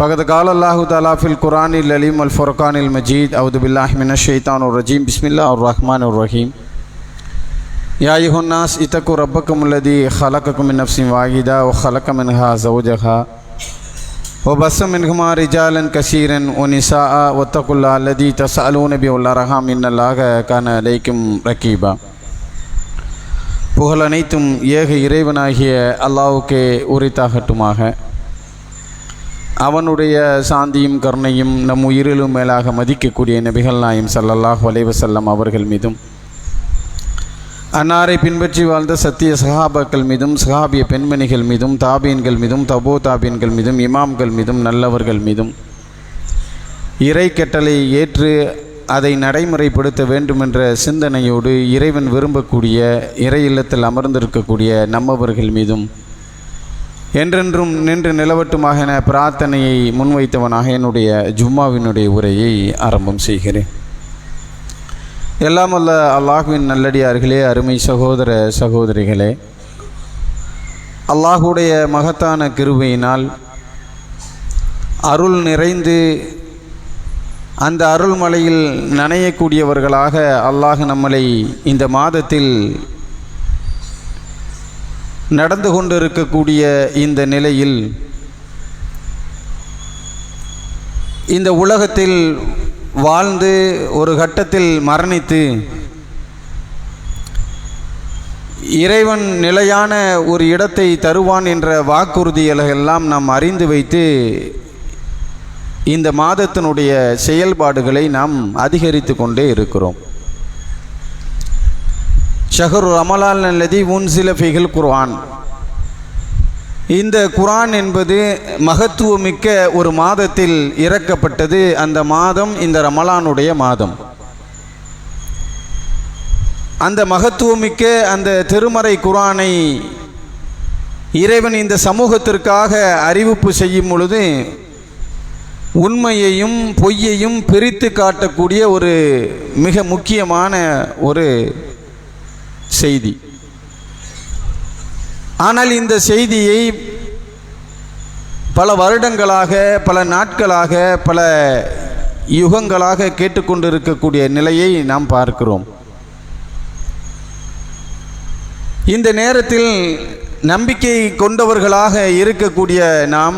فقد قال الله تعالى في القرآن العليم والفرقان المجيد أعوذ بالله من الشيطان الرجيم بسم الله الرحمن الرحيم يا أيها الناس اتقوا ربكم الذي خلقكم من نفس واحدة وخلق منها زوجها وبث منهما رجالا كثيرا ونساء واتقوا الله الذي تسألون به والأرحام إن الله كان عليكم رقيبا புகழ் அனைத்தும் ஏக இறைவனாகிய அல்லாவுக்கே உரித்தாகட்டுமாக அவனுடைய சாந்தியும் கருணையும் நம் உயிரிலும் மேலாக மதிக்கக்கூடிய நபிகள் நாயம் சல்லல்லாஹ் வலைவசல்லம் அவர்கள் மீதும் அன்னாரை பின்பற்றி வாழ்ந்த சத்திய சஹாபாக்கள் மீதும் சஹாபிய பெண்மணிகள் மீதும் தாபீன்கள் மீதும் தபோ தாபீன்கள் மீதும் இமாம்கள் மீதும் நல்லவர்கள் மீதும் இறை கட்டளை ஏற்று அதை நடைமுறைப்படுத்த வேண்டுமென்ற சிந்தனையோடு இறைவன் விரும்பக்கூடிய இறை இல்லத்தில் அமர்ந்திருக்கக்கூடிய நம்மவர்கள் மீதும் என்றென்றும் நின்று நிலவட்டுமாக என பிரார்த்தனையை முன்வைத்தவனாக என்னுடைய ஜும்மாவினுடைய உரையை ஆரம்பம் செய்கிறேன். எல்லாம் அல்ல அல்லாஹுவின் நல்லடியார்களே அருமை சகோதர சகோதரிகளே. அல்லாஹுடைய மகத்தான கிருபையினால் அருள் நிறைந்து அந்த அருள்மலையில் நனையக்கூடியவர்களாக அல்லாஹ் நம்மளை இந்த மாதத்தில் நடந்து கொண்டிருக்கக்கூடிய இந்த நிலையில் இந்த உலகத்தில் வாழ்ந்து ஒரு கட்டத்தில் மரணித்து இறைவன் நிலையான ஒரு இடத்தை தருவான் என்ற வாக்குறுதிகளெல்லாம் நாம் அறிந்து வைத்து இந்த மாதத்தினுடைய செயல்பாடுகளை நாம் அதிகரித்து கொண்டே இருக்கிறோம். ஷஹரு ரமலால் நல்லதி உன்சில ஃபிகில் குர்ஆன். இந்த குரான் என்பது மகத்துவமிக்க ஒரு மாதத்தில் இறக்கப்பட்டது. அந்த மாதம் இந்த ரமலானுடைய மாதம். அந்த மகத்துவமிக்க அந்த திருமறை குரானை இறைவன் இந்த சமூகத்திற்காக அறிவிப்பு செய்யும் பொழுது உண்மையையும் பொய்யையும் பிரித்து காட்டக்கூடிய ஒரு மிக முக்கியமான ஒரு செய்தி. ஆனால் இந்த செய்தியை பல வருடங்களாக பல நாட்களாக பல யுகங்களாக கேட்டுக்கொண்டிருக்கக்கூடிய நிலையை நாம் பார்க்கிறோம். இந்த நேரத்தில் நம்பிக்கை கொண்டவர்களாக இருக்கக்கூடிய நாம்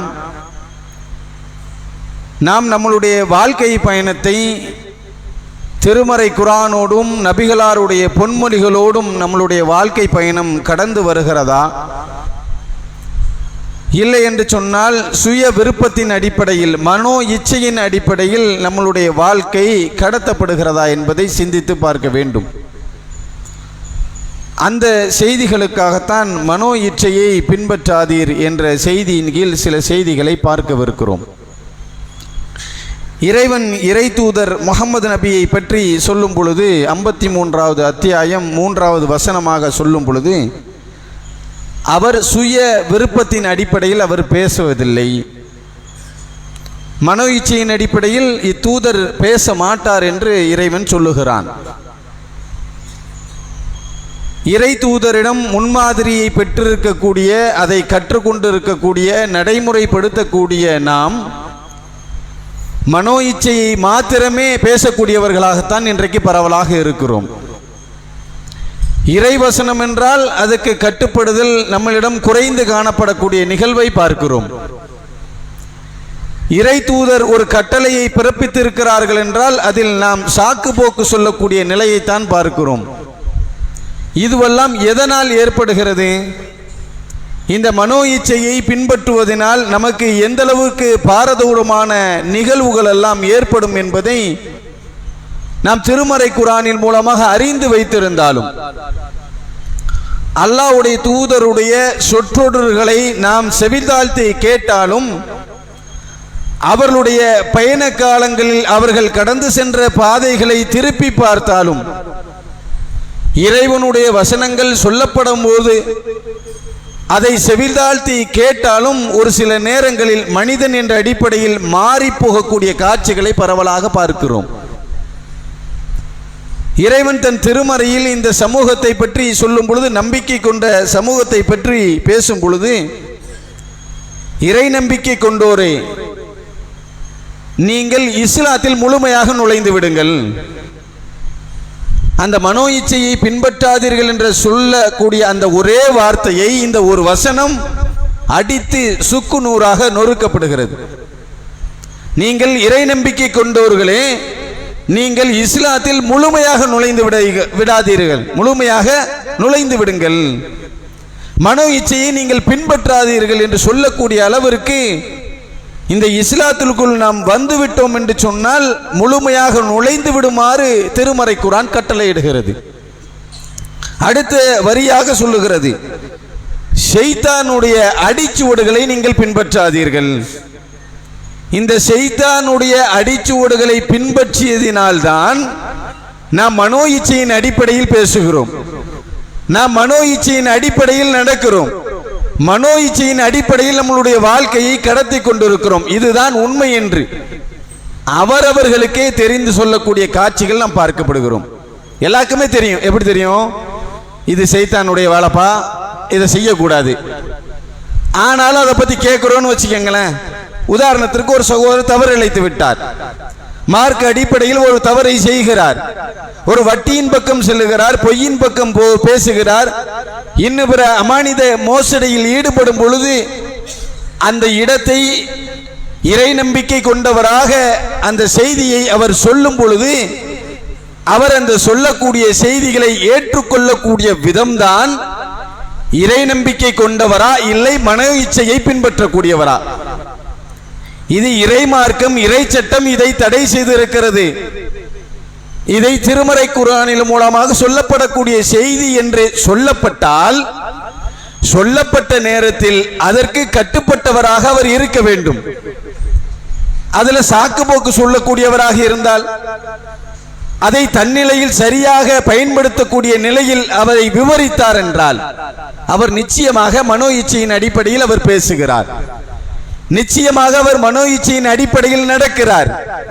நாம் நம்மளுடைய வாழ்க்கை பயணத்தை திருமறை குரானோடும் நபிகளாருடைய பொன்மொழிகளோடும் நம்மளுடைய வாழ்க்கை பயணம் கடந்து வருகிறதா? இல்லை என்று சொன்னால் சுய விருப்பத்தின் அடிப்படையில் மனோ இச்சையின் அடிப்படையில் நம்மளுடைய வாழ்க்கை கடத்தப்படுகிறதா என்பதை சிந்தித்து பார்க்க வேண்டும். அந்த செய்திகளுக்காகத்தான் மனோ இச்சையை பின்பற்றாதீர் என்ற செய்தியின் கீழ் சில செய்திகளை பார்க்கவிருக்கிறோம். இறைவன் இறை தூதர் முகமது நபியை பற்றி சொல்லும் பொழுது ஐம்பத்தி மூன்றாவது அத்தியாயம் மூன்றாவது வசனமாக சொல்லும் பொழுது அவர் சுய விருப்பத்தின் அடிப்படையில் அவர் பேசுவதில்லை. மனோ இச்சையின் அடிப்படையில் இத்தூதர் பேச மாட்டார் என்று இறைவன் சொல்லுகிறான். இறை தூதரிடம் முன்மாதிரியை பெற்றிருக்கக்கூடிய அதை கற்றுக்கொண்டிருக்கக்கூடிய நடைமுறைப்படுத்தக்கூடிய நாம் மனோ இச்சையை மாத்திரமே பேசக்கூடியவர்களாகத்தான் இன்றைக்கு பரவலாக இருக்கிறோம். இறைவசனம் என்றால் அதுக்கு கட்டுப்படுதல் நம்மளிடம் குறைந்து காணப்படக்கூடிய நிகழ்வை பார்க்கிறோம். இறை தூதர் ஒரு கட்டளையை பிறப்பித்திருக்கிறார்கள் என்றால் அதில் நாம் சாக்கு போக்கு சொல்லக்கூடிய நிலையைத்தான் பார்க்கிறோம். இதுவெல்லாம் எதனால் ஏற்படுகிறது? இந்த மனோ இச்சையை பின்பற்றுவதனால் நமக்கு எந்தளவுக்கு பாரதூரமான நிகழ்வுகள் எல்லாம் ஏற்படும் என்பதை நாம் திருமறை குரானின் மூலமாக அறிந்து வைத்திருந்தாலும் அல்லாஹ்வுடைய தூதருடைய சொற்றொடர்களை நாம் செவிதாழ்த்தி கேட்டாலும் அவர்களுடைய பயண காலங்களில் அவர்கள் கடந்து சென்ற பாதைகளை திருப்பி பார்த்தாலும் இறைவனுடைய வசனங்கள் சொல்லப்படும் போது அதை செவிதாழ்த்தி கேட்டாலும் ஒரு சில நேரங்களில் மனிதன் என்ற அடிப்படையில் மாறி போகக்கூடிய காட்சிகளை பரவலாக பார்க்கிறோம். இறைவன் தன் திருமறையில் இந்த சமூகத்தை பற்றி சொல்லும் பொழுது நம்பிக்கை கொண்ட சமூகத்தை பற்றி பேசும் பொழுது இறை நம்பிக்கை கொண்டோரே நீங்கள் இஸ்லாத்தில் முழுமையாக நுழைந்து விடுங்கள். அந்த மனோ இச்சையை பின்பற்றாதீர்கள் என்று சொல்லக்கூடிய அந்த ஒரே வார்த்தையை இந்த ஒரு வசனம் அடித்து சுக்கு நூறாக நொறுக்கப்படுகிறது. நீங்கள் இறை நம்பிக்கை கொண்டவர்களே நீங்கள் இஸ்லாத்தில் முழுமையாக நுழைந்து விட விடாதீர்கள். முழுமையாக நுழைந்து விடுங்கள். மனோ இச்சையை நீங்கள் பின்பற்றாதீர்கள் என்று சொல்லக்கூடிய அளவிற்கு இந்த இஸ்லாத்திற்குள் நாம் வந்துவிட்டோம் என்று சொன்னால் முழுமையாக நுழைந்து விடுமாறு திருமறை குரான் கட்டளையிடுகிறது. அடுத்த வரியாக சொல்லுகிறது. ஷெய்தானுடைய அடிச்சுவடுகளை நீங்கள் பின்பற்றாதீர்கள். இந்த ஷெய்தானுடைய அடிச்சுவடுகளை பின்பற்றியதினால்தான் நாம் மனோ இச்சையின் அடிப்படையில் பேசுகிறோம். நாம் மனோ இச்சையின் அடிப்படையில் நடக்கிறோம். மனோ இச்சையின் அடிப்படையில் நம்மளுடைய வாழ்க்கையை கடத்தி கொண்டிருக்கிறோம். இதுதான் உண்மை என்று அவரவர்களுக்கே தெரிந்து சொல்லக்கூடிய காட்சிகள் நாம் பார்க்கப்படுகிறோம். எல்லாருக்குமே தெரியும். எப்படி தெரியும்? இது செய்தானுடைய வேலைப்பா இதை செய்யக்கூடாது. ஆனாலும் அதை பத்தி கேட்குறோன்னு வச்சுக்கோங்களேன். உதாரணத்திற்கு ஒரு சகோதரர் தவறு இழைத்து விட்டார் மார்க் அடிப்படையில் ஒரு தவறை செய்கிறார். ஒரு வட்டியின் பக்கம் செல்லுகிறார் பொய்யின் பக்கம் போ- பேசுகிறார். இன்னும் பிற அமானித மோசடியில் ஈடுபடும் பொழுது அந்த இடத்தை இறை நம்பிக்கை கொண்டவராக அந்த செய்தியை அவர் சொல்லும் பொழுது அவர் அந்த சொல்லக்கூடிய செய்திகளை ஏற்றுக்கொள்ளக்கூடிய விதம்தான் இறை நம்பிக்கை கொண்டவரா இல்லை மன இச்சையை பின்பற்றக்கூடியவரா? இது இறை மார்க்கம் இறை சட்டம் இதை தடை செய்திருக்கிறது. இதை திருமறை குரானின் மூலமாக சொல்லப்படக்கூடிய செய்தி என்று சொல்லப்பட்டால் சொல்லப்பட்ட நேரத்தில் அதற்கு கட்டுப்பட்டவராக அவர் இருக்க வேண்டும். அதுல சாக்கு போக்கு சொல்லக்கூடியவராக இருந்தால் அதை தன்னிலையில் சரியாக பயன்படுத்தக்கூடிய நிலையில் அவரை விவரித்தார் என்றால் அவர் நிச்சயமாக மனோ இச்சையின் அடிப்படையில் அவர் பேசுகிறார். நிச்சயமாக அவர் மனோ இச்சையின் அடிப்படையில் நடக்கிறார்.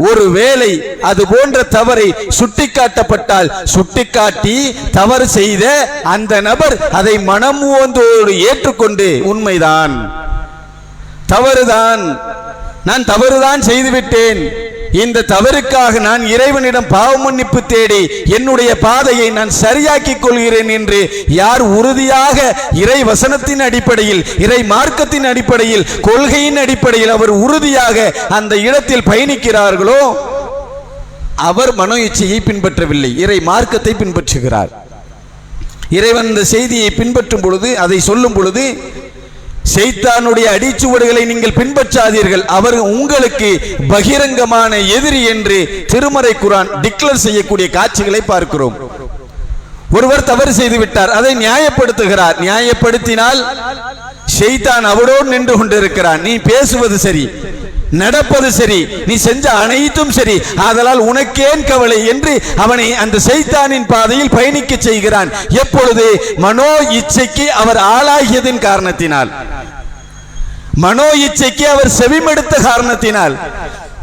ஒருவேளை அது போன்ற தவறை சுட்டிக்காட்டப்பட்டால் சுட்டிக்காட்டி தவறு செய்த அந்த நபர் அதை மனம் ஓந்தோடு ஏற்றுக்கொண்டு உண்மைதான். தவறுதான். நான் தவறுதான் செய்துவிட்டேன். இந்த தவறுக்காக நான் இறைவனிடம் பாவ மன்னிப்பு தேடி என்னுடைய பாதையை நான் சரியாக்கிக் கொள்கிறேன் என்று யார் உறுதியாக இறை வசனத்தின் அடிப்படையில் இறை மார்க்கத்தின் அடிப்படையில் கொள்கையின் அடிப்படையில் அவர் உறுதியாக அந்த இடத்தில் பயணிக்கிறார்களோ அவர் மனோ இச்சையை பின்பற்றவில்லை. இறை மார்க்கத்தை பின்பற்றுகிறார். இறைவன் இந்த செய்தியை பின்பற்றும் பொழுது அதை சொல்லும் பொழுது செய்தானுடைய அடிச்சுவடுகளை நீங்கள் பின்பற்றாதீர்கள். அவர் உங்களுக்கு பகிரங்கமான எதிரி என்று திருமறை குரான் டிக்ளேர் செய்யக்கூடிய காட்சிகளை பார்க்கிறோம். ஒருவர் தவறு செய்து விட்டார். அதை நியாயப்படுத்துகிறார். நியாயப்படுத்தினால் செய்தான் அவரோடு நின்று கொண்டிருக்கிறான். நீ பேசுவது சரி. நடப்பது சரி நீ செஞ்ச அனைத்தும் சரி. ஆதலால் உனக்கேன் கவலை என்று அவனை அந்த சைத்தானின் பாதையில் பயணிக்க செய்கிறான். எப்பொழுது? மனோ இச்சைக்கு அவர் ஆளாகியதின் காரணத்தினால். மனோ இச்சைக்கு அவர் செவிமெடுத்த காரணத்தினால்.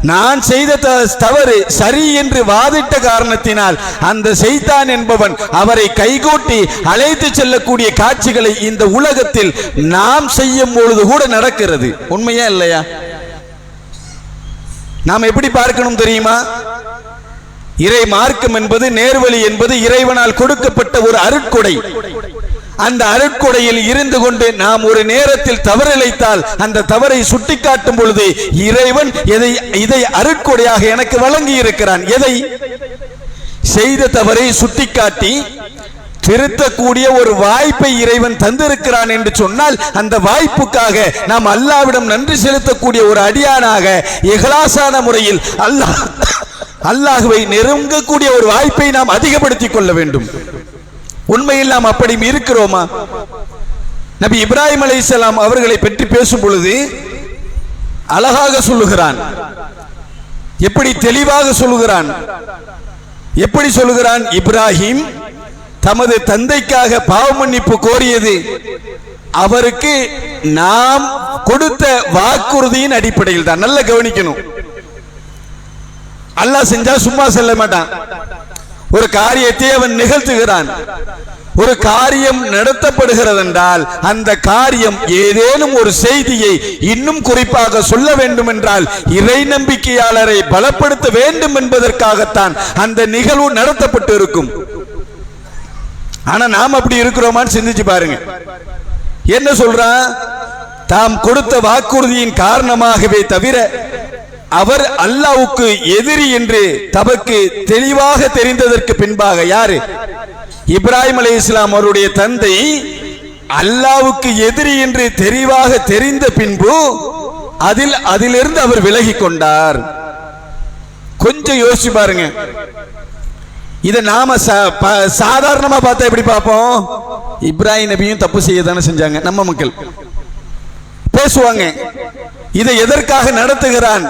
நான் செய்த த- தவறு சரி என்று வாதிட்ட காரணத்தினால். அந்த செய்தான் என்பவன் அவரை கைகூட்டி அழைத்து செல்லக்கூடிய காட்சிகளை இந்த உலகத்தில் நாம் செய்யும் பொழுது கூட நடக்கிறது. உண்மையா இல்லையா? நாம் எப்படி பார்க்கணும் தெரியுமா? இறை மார்க்கம் என்பது நேர்வழி என்பது இறைவனால் கொடுக்கப்பட்ட ஒரு அருட்கொடை. அந்த அருட்கொடையில் இருந்து கொண்டு நாம் ஒரு நேரத்தில் தவறிழைத்தால் அந்த தவறை சுட்டிக்காட்டும் பொழுது இறைவன் எதை இதை அருட்கொடையாக எனக்கு வழங்கி இருக்கிறான் எதை? செய்த தவறை சுட்டிக்காட்டி திருத்தக்கூடிய ஒரு வாய்ப்பை இறைவன் தந்திருக்கிறான் என்று சொன்னால் அந்த வாய்ப்புக்காக நாம் அல்லாவிடம் நன்றி செலுத்தக்கூடிய ஒரு அடியானாக இகலாசான முறையில் அல்லாஹ் அல்லாஹுவை நெருங்கக்கூடிய ஒரு வாய்ப்பை நாம் அதிகப்படுத்திக் கொள்ள வேண்டும். உண்மையில் நாம் அப்படி இருக்கிறோமா? நபி இப்ராஹிம் அலைஹிஸ்ஸலாம் அவர்களை பற்றி பேசும் பொழுது அழகாக சொல்லுகிறான். எப்படி தெளிவாக சொல்லுகிறான்? எப்படி சொல்லுகிறான்? இப்ராஹிம் தமது தந்தைக்காக பாவ மன்னிப்பு கோரியது. அவருக்கு நாம் கொடுத்த வாக்குறுதியின் அடிப்படையில் தான். நல்லா கவனிக்கணும். அல்லாஹ் செஞ்சா சும்மா செல்ல மாட்டான். ஒரு காரியத்தை அவன் நிகழ்த்துகிறான். ஒரு காரியம் நடத்தப்படுகிறது என்றால் அந்த காரியம் ஏதேனும் ஒரு செய்தியை இன்னும் குறிப்பாக சொல்ல வேண்டும் என்றால் இறை நம்பிக்கையாளரை பலப்படுத்த வேண்டும் என்பதற்காகத்தான் அந்த நிகழ்வு நடத்தப்பட்டு இருக்கும் ஆனா நாம் அப்படி இருக்கிறோமான்னு சிந்திச்சு பாருங்க. என்ன சொல்றான்? தாம் கொடுத்த வாக்குறுதியின் காரணமாகவே தவிர அவர் அல்லாவுக்கு எதிரி என்று தமக்கு தெளிவாக தெரிந்ததற்கு பின்பாக யாரு? இப்ராஹிம் அலி இஸ்லாம் அவருடைய தந்தை அல்லாவுக்கு எதிரி என்று தெளிவாக தெரிந்த பின்பு அதில் அதிலிருந்து அவர் விலகி கொண்டார். கொஞ்சம் யோசிச்சு பாருங்க. இதை நாம சாதாரணமாக ப- சாதாரணமா பார்த்தா எப்படி பார்ப்போம்? இப்ராஹிம் நபியும் தப்பு செய்ய தானே செஞ்சாங்க நம்ம மக்கள். பேசுவாங்க. இதை எதற்காக நடத்துகிறான்?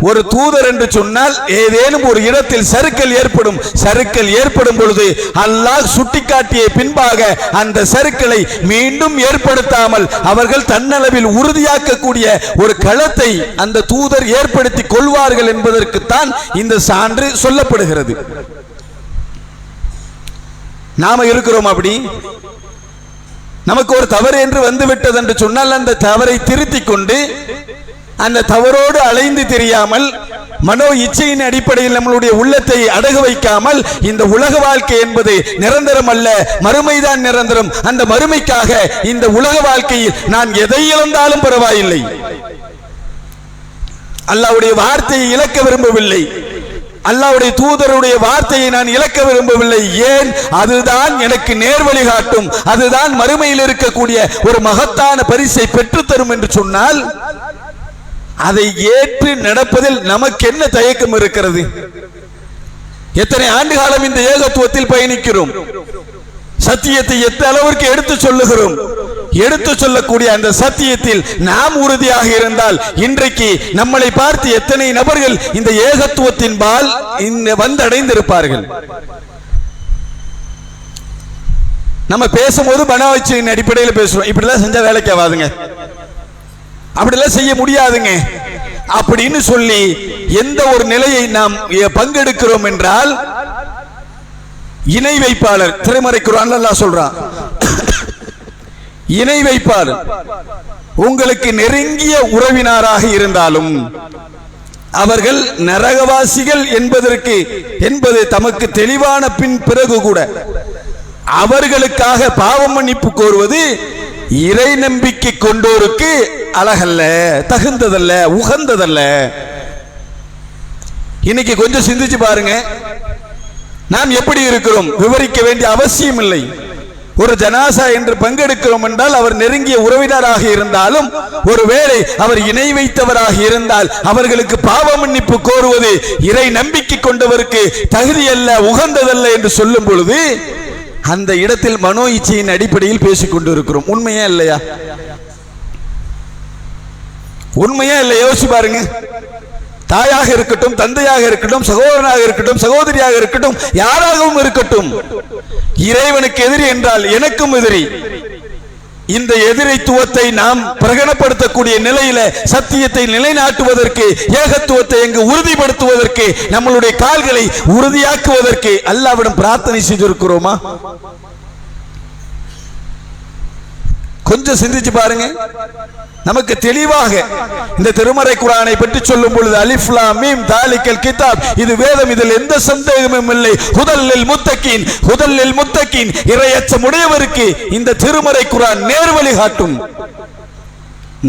ஒரு தூதர் என்று சொன்னால் ஏதேனும் ஒரு இடத்தில் சறுக்கல் ஏற்படும் சறுக்கல் ஏற்படும் பொழுது அல்லாஹ் சுட்டிக்காட்டிய பின்பாக அந்த சறுக்கலை மீண்டும் ஏற்படுத்தாமல் அவர்கள் தன்னளவில் உறுதியாக்கக்கூடிய ஒரு களத்தை அந்த தூதர் ஏற்படுத்தி கொள்வார்கள் என்பதற்குத்தான் இந்த சான்று சொல்லப்படுகிறது. நாம இருக்கிறோம் அப்படி. நமக்கு ஒரு தவறு என்று வந்து விட்டது என்று சொன்னால் அந்த தவறை திருத்திக் கொண்டு அந்த தவறோடு அலைந்து தெரியாமல் மனோ இச்சையின் அடிப்படையில் நம்மளுடைய உள்ளத்தை அடகு வைக்காமல் இந்த உலக வாழ்க்கை என்பது நிரந்தரம் அல்ல மறுமைதான் நிரந்தரம். அந்த மறுமைக்காக இந்த உலக வாழ்க்கையில் நான் எதை இழந்தாலும் பரவாயில்லை. அல்லாவுடைய வார்த்தையை இழக்க விரும்பவில்லை. அல்லாவுடைய தூதருடைய வார்த்தையை நான் இழக்க விரும்பவில்லை. ஏன்? அதுதான் எனக்கு நேர் காட்டும். அதுதான் மறுமையில் இருக்கக்கூடிய ஒரு மகத்தான பரிசை பெற்றுத்தரும் என்று சொன்னால் அதை ஏற்று நடப்பதில் நமக்கு என்ன தயக்கம் இருக்கிறது? எத்தனை ஆண்டு காலம் இந்த ஏகத்துவத்தில் பயணிக்கிறோம். சத்தியத்தை எத்த அளவிற்கு எடுத்து சொல்லுகிறோம்? எடுத்து சொல்லக்கூடிய அந்த சத்தியத்தில் நாம் உறுதியாக இருந்தால் இன்றைக்கு நம்மளை பார்த்து எத்தனை நபர்கள் இந்த ஏகத்துவத்தின் பால் வந்தடைந்திருப்பார்கள். நம்ம பேசும்போது மனோவச்சியின் அடிப்படையில் பேசுறோம். இப்படிலாம் செஞ்சா வேலைக்கு ஆகாதுங்க. அப்படிலாம் செய்ய முடியாதுங்க. அப்படின்னு சொல்லி எந்த ஒரு நிலையை நாம் பங்கெடுக்கிறோம் என்றால் இணை வைப்பாளர் திருமறை குரான் சொல்றான் இணை வைப்பார். உங்களுக்கு நெருங்கிய உறவினராக இருந்தாலும் அவர்கள் நரகவாசிகள் என்பதற்கு என்பது தமக்கு தெளிவான பின் பிறகு கூட அவர்களுக்காக பாவ மன்னிப்பு கோருவது இறை நம்பிக்கை கொண்டோருக்கு அழகல்ல தகுந்ததல்ல உகந்ததல்ல. இன்னைக்கு கொஞ்சம் சிந்திச்சு பாருங்க. நாம் எப்படி இருக்கிறோம்? விவரிக்க வேண்டிய அவசியம் இல்லை ஒரு ஜனாசா என்று பங்கெடுக்கிறோம் என்றால் அவர் நெருங்கிய உறவினராக இருந்தாலும் ஒருவேளை அவர் இணை வைத்தவராக இருந்தால் அவர்களுக்கு பாவ மன்னிப்பு கோருவது இறை நம்பிக்கை கொண்டவருக்கு தகுதி அல்ல உகந்ததல்ல என்று சொல்லும் பொழுது அந்த இடத்தில் மனோ இச்சையின் அடிப்படையில் பேசிக் கொண்டிருக்கிறோம். உண்மையா இல்லையா? உண்மையா இல்லை யோசிச்சு பாருங்க. தாயாக இருக்கட்டும் தந்தையாக இருக்கட்டும் சகோதரனாக இருக்கட்டும் சகோதரியாக இருக்கட்டும் யாராகவும் இருக்கட்டும். இறைவனுக்கு எதிரி என்றால் எனக்கும் எதிரி. இந்த எதிரித்துவத்தை நாம் பிரகடனப்படுத்தக்கூடிய நிலையில சத்தியத்தை நிலைநாட்டுவதற்கு ஏகத்துவத்தை எங்கு உறுதிப்படுத்துவதற்கு நம்மளுடைய கால்களை உறுதியாக்குவதற்கு அல்லாவிடம் பிரார்த்தனை செய்திருக்கிறோமா கொஞ்சம் சிந்திச்சு பாருங்க. நமக்கு தெளிவாக இந்த திருமறை குரானை பற்றி சொல்லும் பொழுது அலிஃப்லா மீம் தாலிக்கல் கிதாப். இது வேதம் இதில் எந்த சந்தேகமும் இல்லை. ஹுதல்லில் முத்தக்கின் ஹுதல்லில் முத்தக்கின் இரையச்சம் உடையவருக்கு இந்த திருமறை குரான் நேர்வழி காட்டும்.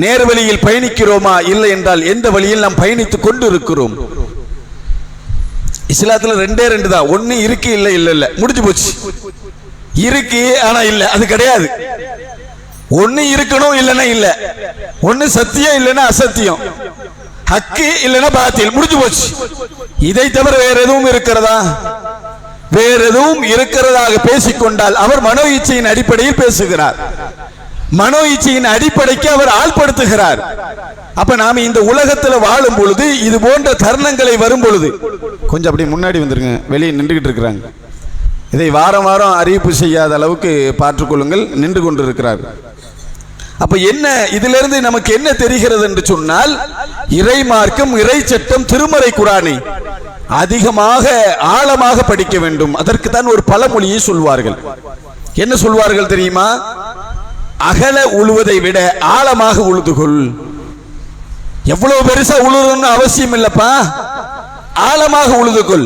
நேர்வழியில் பயணிக்கிறோமா? இல்லை என்றால் எந்த வழியில் நாம் பயணித்துக் கொண்டு இருக்கிறோம் இஸ்லாத்துல ரெண்டே ரெண்டு தான். ஒன்னு இருக்கு இல்லை இல்லை இல்லை. முடிஞ்சு போச்சு. இருக்கு ஆனா இல்லை. அது கிடையாது. ஒண்ணு இருக்கணும் இல்லைன்னா இல்ல. ஒண்ணு சத்தியம் இல்லைன்னா அசத்தியம். ஹக்கு இல்லைன்னா பாத்தியல் முடிஞ்சு போச்சு. இதை தவிர வேற எதுவும் இருக்கிறதா? வேற எதுவும் இருக்கிறதாக பேசிக்கொண்டால் அவர் மனோ இச்சையின் அடிப்படையில் பேசுகிறார். மனோ இச்சையின் அடிப்படைக்கு அவர் ஆள்படுத்துகிறார். அப்ப நாம இந்த உலகத்துல வாழும் பொழுது இது போன்ற தருணங்களை வரும் பொழுது கொஞ்சம் அப்படி முன்னாடி வந்துருங்க. வெளியே நின்றுக்கிட்டு இருக்கிறாங்க. இதை வாரம் வாரம் அறிவிப்பு செய்யாத அளவுக்கு பார்த்துக்கொள்ளுங்கள் நின்று கொண்டு இருக்கிறார்கள் அப்ப என்ன இதிலிருந்து நமக்கு என்ன தெரிகிறது என்று சொன்னால் இறை மார்க்கம் இறை சட்டம் திருமறை குரானை அதிகமாக ஆழமாக படிக்க வேண்டும். அதற்கு தான் ஒரு பழமொழியை சொல்வார்கள். என்ன சொல்வார்கள் தெரியுமா? அகல உழுவதை விட ஆழமாக உழுதுகொள் எவ்வளவு பெருசா உழுதுன்னு அவசியம் இல்லப்பா. ஆழமாக உழுதுகொள்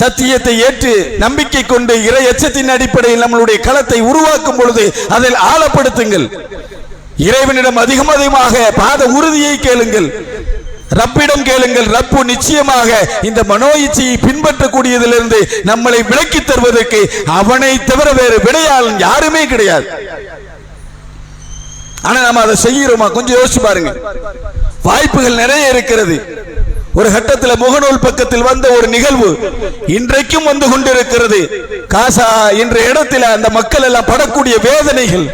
சத்தியத்தை ஏற்று நம்பிக்கை கொண்டு இறை எச்சத்தின் அடிப்படையில் நம்மளுடைய களத்தை உருவாக்கும் பொழுது அதில் ஆழப்படுத்துங்கள். இறைவனிடம் அதிகம் அதிகமாக பாத உறுதியை கேளுங்கள். ரப்பிடம் கேளுங்கள். ரப்பு நிச்சயமாக இந்த மனோ இச்சையை பின்பற்றக்கூடியதிலிருந்து நம்மளை விலக்கி தருவதற்கு அவனை தவிர வேறு விடையாளன் யாருமே கிடையாது. ஆனா நாம அதை செய்கிறோமா? கொஞ்சம் யோசிச்சு பாருங்க. வாய்ப்புகள் நிறைய இருக்கிறது. ஒரு கட்டத்தில் முகநூல் பக்கத்தில் வந்த ஒரு நிகழ்வு இன்றைக்கும் வந்து கொண்டிருக்கிறது. காசா என்ற இடத்துல அந்த மக்கள் எல்லாம் படக்கூடிய வேதனைகள்.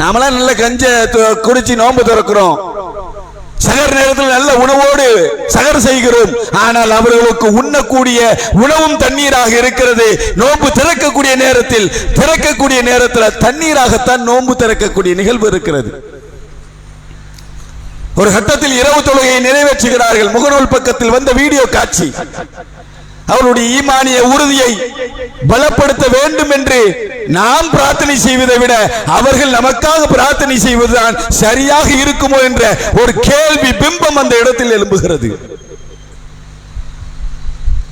நாமெல்லாம் நல்ல கஞ்ச குடிச்சு நோன்பு திறக்கிறோம். சகர் நேரத்தில் நல்ல உணவோடு சகர் செய்கிறோம். ஆனால் அவர்களுக்கு உண்ணக்கூடிய உணவும் தண்ணீராக இருக்கிறது. நோன்பு திறக்கக்கூடிய நேரத்தில் திறக்கக்கூடிய நேரத்தில் தண்ணீராகத்தான் நோன்பு திறக்கக்கூடிய நிகழ்வு இருக்கிறது. ஒரு கட்டத்தில் இரவு தொழுகையை நிறைவேற்றுகிறார்கள். முகநூல் பக்கத்தில் வந்த வீடியோ காட்சி. அவருடைய ஈமானிய உறுதியை பலப்படுத்த வேண்டும் என்று நாம் பிரார்த்தனை செய்வதை விட அவர்கள் நமக்காக பிரார்த்தனை செய்வதுதான் சரியாக இருக்குமோ என்ற ஒரு கேள்வி பிம்பம் அந்த இடத்தில் எழும்புகிறது.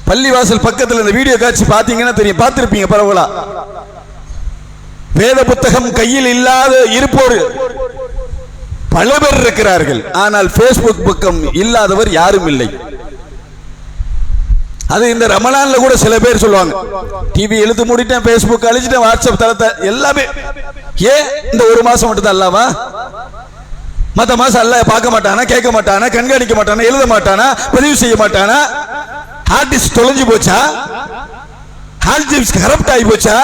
பள்ளிவாசல் பக்கத்தில் இந்த வீடியோ காட்சி பார்த்தீங்கன்னா தெரியும். பார்த்திருப்பீங்க பரவலா. வேத புத்தகம் கையில் இல்லாத இருப்போர் பல பேர் இருக்கிறார்கள். ஆனால் பேஸ்புக் பக்கம் இல்லாதவர் யாரும் இல்லை. அது இந்த ரமலான்ல கூட சில பேர் சொல்லுவாங்க. டிவி எழுத்து மூடிட்டேன் பேஸ்புக் அழிச்சிட்டேன் வாட்ஸ்அப் தளத்தை எல்லாமே. ஏன் இந்த ஒரு மாசம் மட்டும் தான் மத்த மாசம் அல்ல பார்க்க மாட்டானா கேட்க மாட்டானா கண்காணிக்க மாட்டானா எழுத மாட்டானா பதிவு செய்ய மாட்டானா? ஹார்ட் டிஸ்க் தொலைஞ்சு போச்சா? ஹார்ட் டிஸ்க் கரப்ட் ஆகி போச்சா?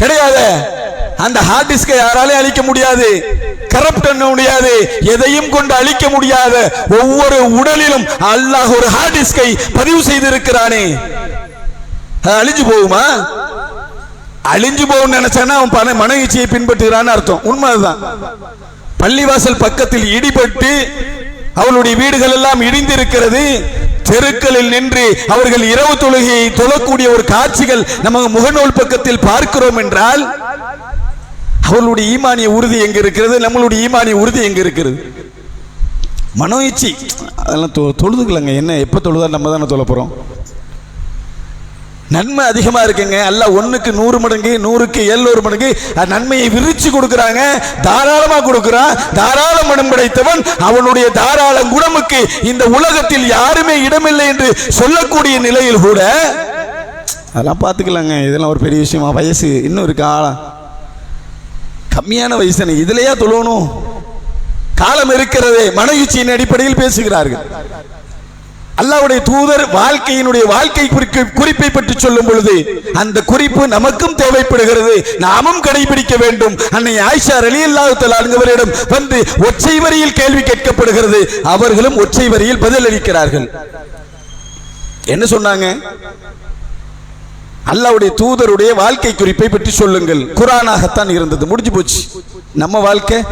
கிடையாது. அந்த ஹார்ட் டிஸ்கை யாராலையும் அழிக்க முடியாது. கரப்ட் பண்ண முடியாது எதையும் கொண்டு அழிக்க முடியாத ஒவ்வொரு உடலிலும் அல்லாஹ் ஒரு ஹார்ட் டிஸ்கை பதிவு செய்திருக்கிறானே. அழிஞ்சு போகுமா? அழிஞ்சு போகும் நினைச்சானா அவன் பண மன பின்பற்றுகிறான்னு அர்த்தம். உண்மை அதுதான் பள்ளிவாசல் பக்கத்தில் இடிபட்டு அவளுடைய வீடுகள் எல்லாம் இடிந்திருக்கிறது. தெருக்களில் நின்று அவர்கள் இரவு தொழுகையை தொழக்கூடிய ஒரு காட்சிகள் நம்ம முகநூல் பக்கத்தில் பார்க்கிறோம் என்றால் அவர்களுடைய ஈமானிய உறுதி எங்க இருக்கிறது? நம்மளுடைய ஈமானிய உறுதி எங்க இருக்கிறது? மனோ இச்சி. அதெல்லாம் தொ தொழுதுக்கலங்க. என்ன எப்போ தொழுதா நம்ம தானே தொழ போகிறோம் நன்மை அதிகமாக இருக்குங்க. அல்ல ஒன்றுக்கு நூறு மடங்கு நூறுக்கு எழுநூறு மடங்கு நன்மையை விரிச்சு கொடுக்குறாங்க. தாராளமாக கொடுக்குறான். தாராள மனம் படைத்தவன். அவனுடைய தாராள குணமுக்கு இந்த உலகத்தில் யாருமே இடமில்லை என்று சொல்லக்கூடிய நிலையில் கூட அதெல்லாம் பார்த்துக்கலாங்க. இதெல்லாம் ஒரு பெரிய விஷயமா. வயசு இன்னும் இருக்கா? கம்மியான வயசு தானே. இதுலயா தொழணும் காலம் இருக்கிறதே மனயுச்சியின் அடிப்படையில் பேசுகிறார்கள். அல்லாவுடைய தூதர் வாழ்க்கையினுடைய வாழ்க்கை குறிக்க குறிப்பை பற்றி சொல்லும் பொழுது அந்த குறிப்பு நமக்கும் தேவைப்படுகிறது நாமும் கடைபிடிக்க வேண்டும். அன்னை ஆயிஷா அலி அல்லாஹு வந்து ஒற்றை வரியில் கேள்வி கேட்கப்படுகிறது. அவர்களும் ஒற்றை வரியில் பதிலளிக்கிறார்கள். என்ன சொன்னாங்க? அல்லாவுடைய தூதருடைய வாழ்க்கை குறிப்பை பற்றி சொல்லுங்கள். குரானாகத்தான் இருந்தது. முடிஞ்சு போச்சு. நம்ம வாழ்க்கை?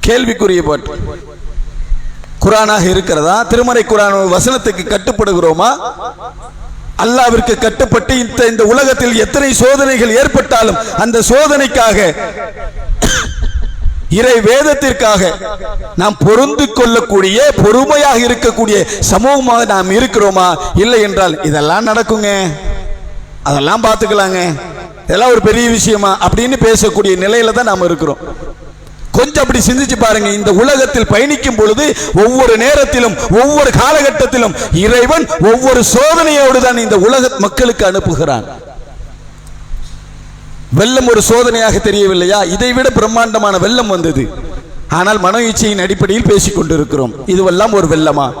கேள்விக்குரிய பாட்டு. குரானாக இருக்கிறதா? திருமறை குரான் வசனத்துக்கு கட்டுப்படுகிறோமா? அல்லாவிற்கு கட்டுப்பட்டு இந்த இந்த உலகத்தில் எத்தனை சோதனைகள் ஏற்பட்டாலும் அந்த சோதனைக்காக இறை வேதத்திற்காக நாம் பொருந்து கொள்ளக்கூடிய பொறுமையாக இருக்கக்கூடிய சமூகமாக நாம் இருக்கிறோமா? இல்லை என்றால் இதெல்லாம் நடக்குங்க. அதெல்லாம் பார்த்துக்கலாங்க. இதெல்லாம் ஒரு பெரிய விஷயமா? அப்படின்னு பேசக்கூடிய நிலையில தான் நாம் இருக்கிறோம். கொஞ்சம் அப்படி சிந்திச்சு பாருங்க. இந்த உலகத்தில் பயணிக்கும் பொழுது ஒவ்வொரு நேரத்திலும் ஒவ்வொரு காலகட்டத்திலும் இறைவன் ஒவ்வொரு சோதனையோடு தான் இந்த உலக மக்களுக்கு அனுப்புகிறான். வெள்ளம் ஒரு சோதனையாக தெரியவில்லையா? இதை விட பிரம்மாண்டமான வெள்ளம் வந்தது. ஆனால் மனோ இச்சையின் அடிப்படையில் பேசிக் கொண்டிருக்கிறோம் இதுவெல்லாம் ஒரு வெள்ளமா?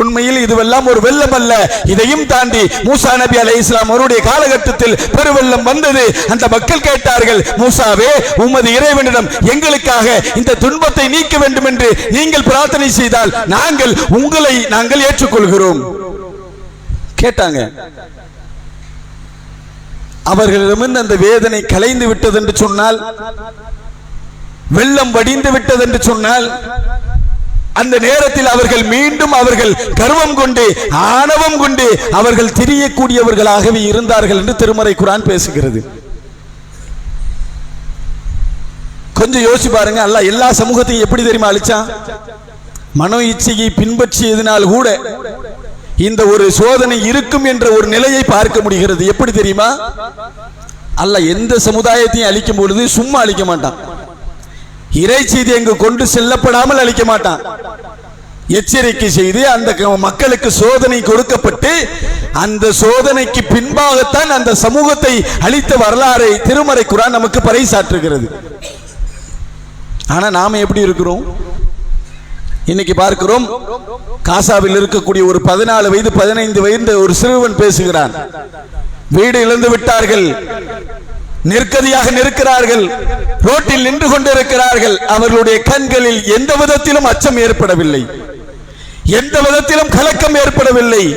உண்மையில் இதுவெல்லாம் ஒரு வெள்ளம் அல்ல. இதையும் தாண்டி மூசா நபி அலை இஸ்லாம் அவருடைய காலகட்டத்தில் பெருவெள்ளம் வந்தது. அந்த மக்கள் கேட்டார்கள் மூசாவே உமது இறைவனிடம் எங்களுக்காக இந்த துன்பத்தை நீக்க வேண்டும் என்று நீங்கள் பிரார்த்தனை செய்தால் நாங்கள் உங்களை நாங்கள் ஏற்றுக்கொள்கிறோம். கேட்டாங்க. அவர்களிடமிருந்து அந்த வேதனை கலைந்து விட்டது என்று சொன்னால் வெள்ளம் வடிந்து விட்டது என்று சொன்னால் அந்த நேரத்தில் அவர்கள் மீண்டும் அவர்கள் கர்வம் கொண்டு ஆணவம் கொண்டு அவர்கள் திரியக்கூடியவர்களாகவே இருந்தார்கள் என்று திருமறை குரான் பேசுகிறது. கொஞ்சம் யோசிச்சு பாருங்க அல்ல எல்லா சமூகத்தையும் எப்படி தெரியுமா அழிச்சான் மனோ இச்சையை பின்பற்றியதனால் கூட இந்த ஒரு சோதனை இருக்கும் என்ற ஒரு நிலையை பார்க்க முடிகிறது. எப்படி தெரியுமா? அல்ல எந்த சமுதாயத்தையும் அழிக்கும் பொழுது சும்மா அழிக்க மாட்டான். இறை செய்தி அங்கு கொண்டு செல்லப்படாமல் அழிக்க மாட்டான். எச்சரிக்கை செய்து அந்த மக்களுக்கு சோதனை கொடுக்கப்பட்டு அந்த சோதனைக்கு பின்பாகத்தான் அந்த சமூகத்தை அளித்த வரலாறை திருமறை குரான் நமக்கு பறைசாற்றுகிறது. ஆனா நாம எப்படி இருக்கிறோம்? இன்னைக்கு பார்க்கிறோம் காசாவில் இருக்கக்கூடிய ஒரு பதினாலு வயது பதினைந்து வயது ஒரு சிறுவன் பேசுகிறான். வீடு இழந்து விட்டார்கள். நெருக்கடியாக நிற்கிறார்கள். ரோட்டில் நின்று கொண்டிருக்கிறார்கள். அவர்களுடைய கண்களில் எந்த விதத்திலும் அச்சம் ஏற்படவில்லை. எந்த விதத்திலும் கலக்கம் ஏற்படவில்லை.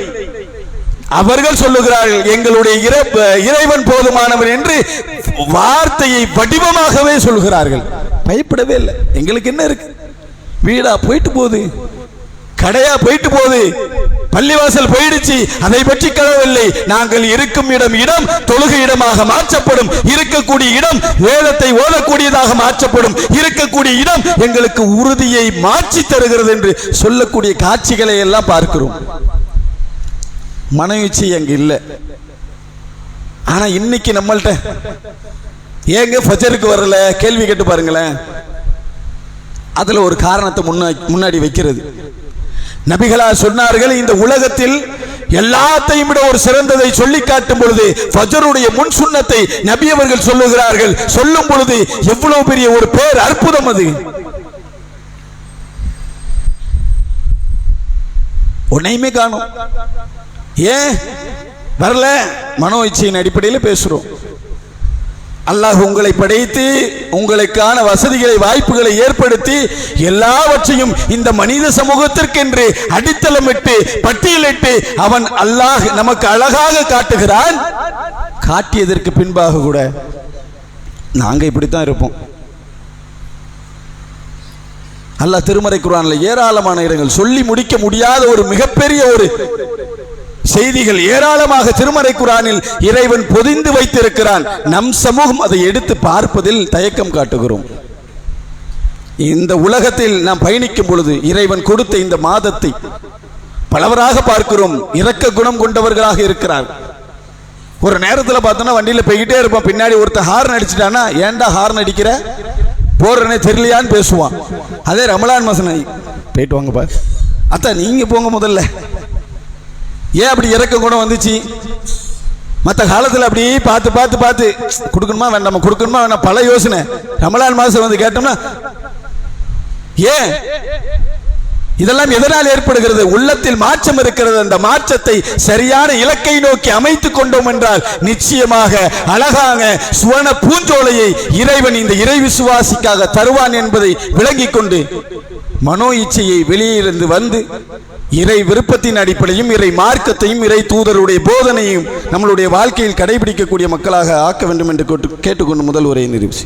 அவர்கள் சொல்லுகிறார்கள் எங்களுடைய இறை- இறைவன் போதுமானவன் என்று வார்த்தையை வடிவமாகவே சொல்கிறார்கள். பயப்படவே இல்லை. எங்களுக்கு என்ன இருக்கு? வீடா போயிட்டு போகுது. கடையா போயிட்டு போகுது. பள்ளிவாசல் போயிடுச்சு. அதை பற்றி கதவில்லை நாங்கள் இருக்கும் இடம் இடம் தொழுகை இடமாக மாற்றப்படும். இருக்கக்கூடிய இடம் வேதத்தை ஓதக்கூடியதாக மாற்றப்படும். இருக்கக்கூடிய இடம் எங்களுக்கு உறுதியை மாற்றி தருகிறது என்று சொல்லக்கூடிய காட்சிகளை எல்லாம் பார்க்கிறோம். மனவீழ்ச்சி அங்க இல்லை. ஆனா இன்னைக்கு நம்மள்ட்ட ஏங்க ஃபஜருக்கு வரல? கேள்வி கேட்டு பாருங்களேன். அதுல ஒரு காரணத்தை முன்னா- முன்னாடி வைக்கிறது. நபிகளா சொன்னார்கள் இந்த உலகத்தில் எல்லாத்தையும் விட ஒரு சிறந்ததை சொல்லி காட்டும் பொழுது ஃபஜருடைய முன் சுண்ணத்தை நபி அவர்கள் சொல்லுகிறார்கள். சொல்லும் பொழுது எவ்வளவு பெரிய ஒரு பேர் அற்புதம் அது. உன்னையுமே காணும். ஏன்? வரல? மனோ இச்சையின் அடிப்படையில் பேசுறோம். அல்லாஹ் உங்களை படைத்து உங்களுக்கான வசதிகளை வாய்ப்புகளை ஏற்படுத்தி எல்லாவற்றையும் இந்த மனித சமூகத்திற்கென்று அடித்தளமிட்டு பட்டியலிட்டு அவன் அல்லாஹ் நமக்கு அழகாக காட்டுகிறான். காட்டியதற்கு பின்பாக கூட நாங்கள் இப்படித்தான் இருப்போம். அல்லாஹ் திருமறை குரானில் ஏராளமான இடங்கள் சொல்லி முடிக்க முடியாத ஒரு மிகப்பெரிய ஒரு செய்திகள் ஏராளமாக திருமறை குரானில் இறைவன் பொதிந்து வைத்திருக்கிறான். நம் சமூகம் அதை எடுத்து பார்ப்பதில் தயக்கம் காட்டுகிறோம். இந்த உலகத்தில் நாம் பயணிக்கும் பொழுது இறைவன் கொடுத்த இந்த மாதத்தை பலவராக பார்க்கிறோம். இரக்க குணம் கொண்டவர்களாக இருக்கிறார். ஒரு நேரத்தில் பார்த்தோன்னா வண்டியில் போய்கிட்டே இருப்பான் பின்னாடி ஒருத்தன் ஹார்ன் அடிச்சிட்டானா ஏன்டா ஹார்ன் அடிக்கிற? போறனே தெரியலையான்னு பேசுவான். அதே ரமலான் மசனை போயிட்டு வாங்கப்பா அத்தா நீங்கள் போங்க முதல்ல. ஏன் அப்படி இறக்க குணம் வந்துச்சு? மற்ற காலத்தில் அப்படி பார்த்து பார்த்து பார்த்து கொடுக்கணுமா வேண்டாமா? கொடுக்கணுமா வேண்டாம்? பல யோசனை. ரமலான் மாதம் வந்து கேட்டோம்னா ஏன்? இதெல்லாம் எதனால் ஏற்படுகிறது? உள்ளத்தில் மாற்றம் இருக்கிறது. அந்த மாற்றத்தை சரியான இலக்கை நோக்கி அமைத்துக் கொண்டோம் என்றால் நிச்சயமாக அழகாக சுவன பூஞ்சோலையை இறைவன் இந்த இறை விசுவாசிக்காக தருவான் என்பதை விளங்கிக் கொண்டு மனோ இச்சையை வெளியிலிருந்து வந்து இறை விருப்பத்தின் அடிப்படையும் இறை மார்க்கத்தையும் இறை தூதருடைய போதனையும் நம்மளுடைய வாழ்க்கையில் கடைபிடிக்கக்கூடிய மக்களாக ஆக்க வேண்டும் என்று கேட்டு- கேட்டுக்கொண்டு முதல் உரையை நிரூபிச்சு